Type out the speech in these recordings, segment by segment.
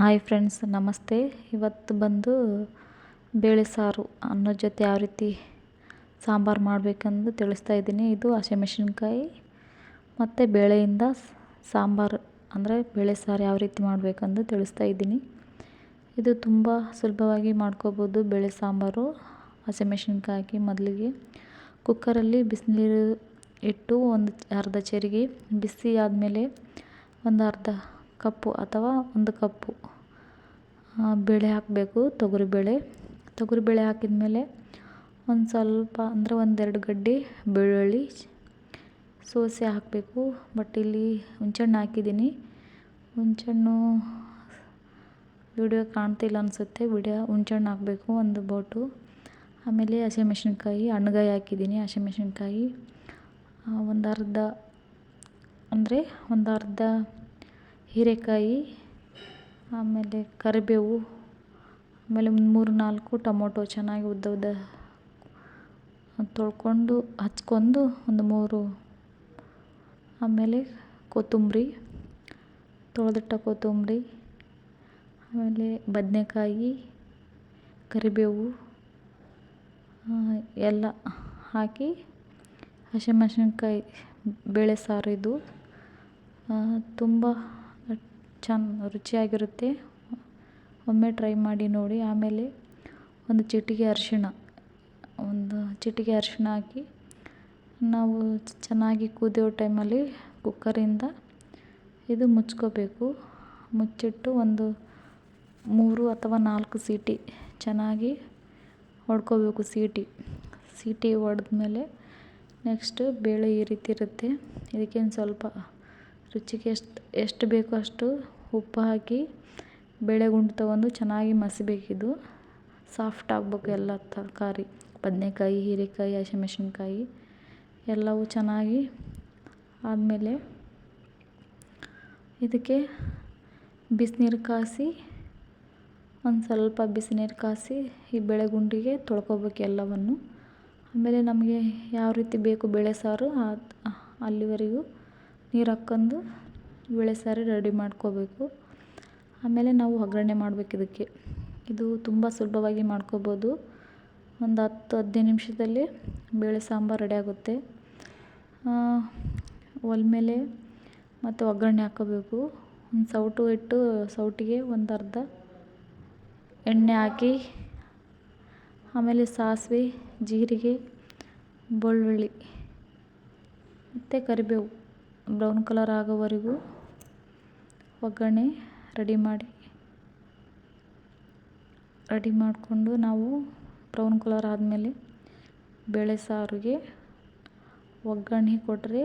Hi friends ನಮಸ್ತೆ. ಇವತ್ತು ಬಂದು ಬೇಳೆ ಸಾರು ಅನ್ನೋ ಜೊತೆ ಯಾವ ರೀತಿ ಸಾಂಬಾರು ಮಾಡಬೇಕೆಂದು ತಿಳಿಸ್ತಾ ಇದ್ದೀನಿ. ಇದು ಹಸಿಮೆಣಸಿನ್ಕಾಯಿ ಮತ್ತು ಬೇಳೆಯಿಂದ ಸಾಂಬಾರು, ಅಂದರೆ ಬೇಳೆ ಸಾರು ಯಾವ ರೀತಿ ಮಾಡಬೇಕೆಂದು ತಿಳಿಸ್ತಾ ಇದ್ದೀನಿ. ಇದು ತುಂಬ ಸುಲಭವಾಗಿ ಮಾಡ್ಕೋಬೋದು ಬೇಳೆ ಸಾಂಬಾರು ಹಸಿಮೆಣ್ಸಿನ್ಕಾಯಿ ಹಾಕಿ ಮೊದಲಿಗೆ. ಕುಕ್ಕರಲ್ಲಿ ಬಿಸಿನೀರು ಇಟ್ಟು ಒಂದು ಅರ್ಧ ಚೆರಿಗೆ ಬಿಸಿ ಆದಮೇಲೆ ಒಂದು ಅರ್ಧ ಕಪ್ಪು ಅಥವಾ ಒಂದು ಕಪ್ಪು. ಬೇಳೆ ಹಾಕಬೇಕು, ತೊಗರಿಬೇಳೆ. ತೊಗರಿಬೇಳೆ ಹಾಕಿದ ಮೇಲೆ ಒಂದು ಸ್ವಲ್ಪ, ಅಂದರೆ ಒಂದೆರಡು ಗಡ್ಡೆ ಬೆಳ್ಳುಳ್ಳಿ ಸೋಸೆ ಹಾಕಬೇಕು. ಬಟ್ ಇಲ್ಲಿ ಹುಣ್ಸೆಹಣ್ಣು ಹಾಕಿದ್ದೀನಿ. ಹುಣ್ಸೆಹಣ್ಣು ವಿಡಿಯೋ ಕಾಣ್ತಿಲ್ಲ ಅನಿಸುತ್ತೆ. ವಿಡಿಯೋ ಹುಣ್ಸೆಹಣ್ಣು ಹಾಕಬೇಕು ಒಂದು ಬೋಟು. ಆಮೇಲೆ ಹಸಿಮೆಣ್ಸಿನ್ಕಾಯಿ, ಹಣ್ಗಾಯಿ ಹಾಕಿದ್ದೀನಿ ಹಸಿಮೆಣ್ಸಿನ್ಕಾಯಿ. ಒಂದು ಅರ್ಧ ಅಂದರೆ ಒಂದು ಅರ್ಧ ಹೀರೆಕಾಯಿ, ಆಮೇಲೆ ಕರಿಬೇವು, ಆಮೇಲೆ ಒಂದು ಮೂರು ನಾಲ್ಕು ಟೊಮೊಟೊ ಚೆನ್ನಾಗಿ ಉದ್ದ ಉದ್ದ ತೊಳ್ಕೊಂಡು ಹಚ್ಕೊಂಡು ಒಂದು ಮೂರು, ಆಮೇಲೆ ಕೊತ್ತಂಬ್ರಿ, ತೊಳೆದಿಟ್ಟ ಕೊತ್ತಂಬ್ರಿ, ಆಮೇಲೆ ಬದನೇಕಾಯಿ, ಕರಿಬೇವು ಎಲ್ಲ ಹಾಕಿ ಹಸಿಮೆಣ್ಸಿನ್ಕಾಯಿ, ಬೇಳೆ ಸಾರಿದ್ದು ತುಂಬ ಚೆನ್ನ ರುಚಿಯಾಗಿರುತ್ತೆ. ಒಮ್ಮೆ ಟ್ರೈ ಮಾಡಿ ನೋಡಿ. ಆಮೇಲೆ ಒಂದು ಚಿಟಿಕೆ ಅರಿಶಿಣ, ಒಂದು ಚಿಟಿಕೆ ಅರಿಶಿಣ ಹಾಕಿ ನಾವು ಚೆನ್ನಾಗಿ ಕುದಿಯೋ ಟೈಮಲ್ಲಿ ಕುಕ್ಕರಿಂದ ಇದು ಮುಚ್ಕೋಬೇಕು. ಮುಚ್ಚಿಟ್ಟು ಒಂದು ಮೂರು ಅಥವಾ ನಾಲ್ಕು ಸೀಟಿ ಚೆನ್ನಾಗಿ ಹೊಡ್ಕೋಬೇಕು ಸೀಟಿ. ಸೀಟಿ ಹೊಡೆದ್ಮೇಲೆ ನೆಕ್ಸ್ಟ್ ಬೇಳೆ ಈ ರೀತಿ ಇರುತ್ತೆ. ಇದಕ್ಕೇನು ಸ್ವಲ್ಪ ರುಚಿಗೆ ಎಷ್ಟು ಎಷ್ಟು ಬೇಕೋ ಅಷ್ಟು ಉಪ್ಪು ಹಾಕಿ ಬೇಳೆ ಗುಂಡು ತೊಗೊಂಡು ಚೆನ್ನಾಗಿ ಮಸಿಬೇಕಿದು. ಸಾಫ್ಟ್ ಆಗ್ಬೇಕು ಎಲ್ಲ ತರಕಾರಿ, ಬದನೇಕಾಯಿ, ಹೀರೆಕಾಯಿ, ಹಸಿಮೆಣ್ಸಿನ್ಕಾಯಿ ಎಲ್ಲವೂ ಚೆನ್ನಾಗಿ ಆದಮೇಲೆ ಇದಕ್ಕೆ ಬಿಸಿನೀರು ಕಾಯಿಸಿ ಒಂದು ಸ್ವಲ್ಪ ಬಿಸಿನೀರು ಕಾಯಿಸಿ ಈ ಬೇಳೆ ಗುಂಡಿಗೆ ತೊಳ್ಕೊಬೇಕು ಎಲ್ಲವನ್ನು. ಆಮೇಲೆ ನಮಗೆ ಯಾವ ರೀತಿ ಬೇಕು ಬೇಳೆ ಸಾರು ಅಲ್ಲಿವರೆಗೂ ನೀರು ಹಾಕ್ಕೊಂಡು ಬೇಳೆ ಸಾರು ರೆಡಿ ಮಾಡ್ಕೋಬೇಕು. ಆಮೇಲೆ ನಾವು ಒಗ್ಗರಣೆ ಮಾಡ್ಬೇಕು ಇದಕ್ಕೆ. ಇದು ತುಂಬ ಸುಲಭವಾಗಿ ಮಾಡ್ಕೋಬೋದು. ಒಂದು ಹತ್ತು, ಹದಿನೈದು ನಿಮಿಷದಲ್ಲಿ ಬೇಳೆ ಸಾಂಬಾರು ರೆಡಿ ಆಗುತ್ತೆ. ಒಲೆ ಮೇಲೆ ಮತ್ತು ಒಗ್ಗರಣೆ ಹಾಕ್ಕೋಬೇಕು ಒಂದು ಸೌಟು ಇಟ್ಟು ಸೌಟಿಗೆ ಒಂದು ಅರ್ಧ ಎಣ್ಣೆ ಹಾಕಿ, ಆಮೇಲೆ ಸಾಸಿವೆ, ಜೀರಿಗೆ, ಬೆಳ್ಳುಳ್ಳಿ ಮತ್ತು ಕರಿಬೇವು. ಬ್ರೌನ್ ಕಲರ್ ಆಗೋವರೆಗೂ ಒಗ್ಗರಣೆ ರೆಡಿ ಮಾಡಿ, ರೆಡಿ ಮಾಡಿಕೊಂಡು ನಾವು ಬ್ರೌನ್ ಕಲರ್ ಆದಮೇಲೆ ಬೇಳೆ ಸಾರಿಗೆ ಒಗ್ಗರಣೆ ಕೊಟ್ಟರೆ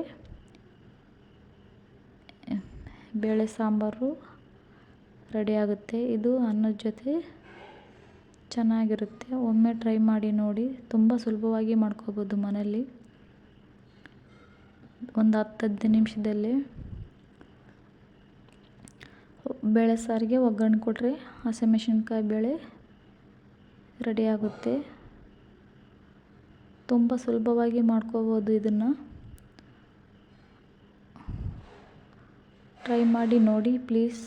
ಬೇಳೆ ಸಾಂಬಾರು ರೆಡಿ ಆಗುತ್ತೆ. ಇದು ಅನ್ನದ ಜೊತೆ ಚೆನ್ನಾಗಿರುತ್ತೆ. ಒಮ್ಮೆ ಟ್ರೈ ಮಾಡಿ ನೋಡಿ. ತುಂಬ ಸುಲಭವಾಗಿ ಮಾಡ್ಕೋಬೋದು ಮನೆಯಲ್ಲಿ. ಒಂದು ಹತ್ತು ಹದಿನೈದು ನಿಮಿಷದಲ್ಲಿ ಬೇಳೆ ಸಾರಿಗೆ ಒಗ್ಗರಣೆ ಕೊಟ್ಟರೆ ಹಸಿಮೆಣ್ಸಿನ್ಕಾಯಿ ಬೇಳೆ ರೆಡಿ ಆಗುತ್ತೆ. ತುಂಬ ಸುಲಭವಾಗಿ ಮಾಡ್ಕೋಬೋದು ಇದನ್ನು. ಟ್ರೈ ಮಾಡಿ ನೋಡಿ ಪ್ಲೀಸ್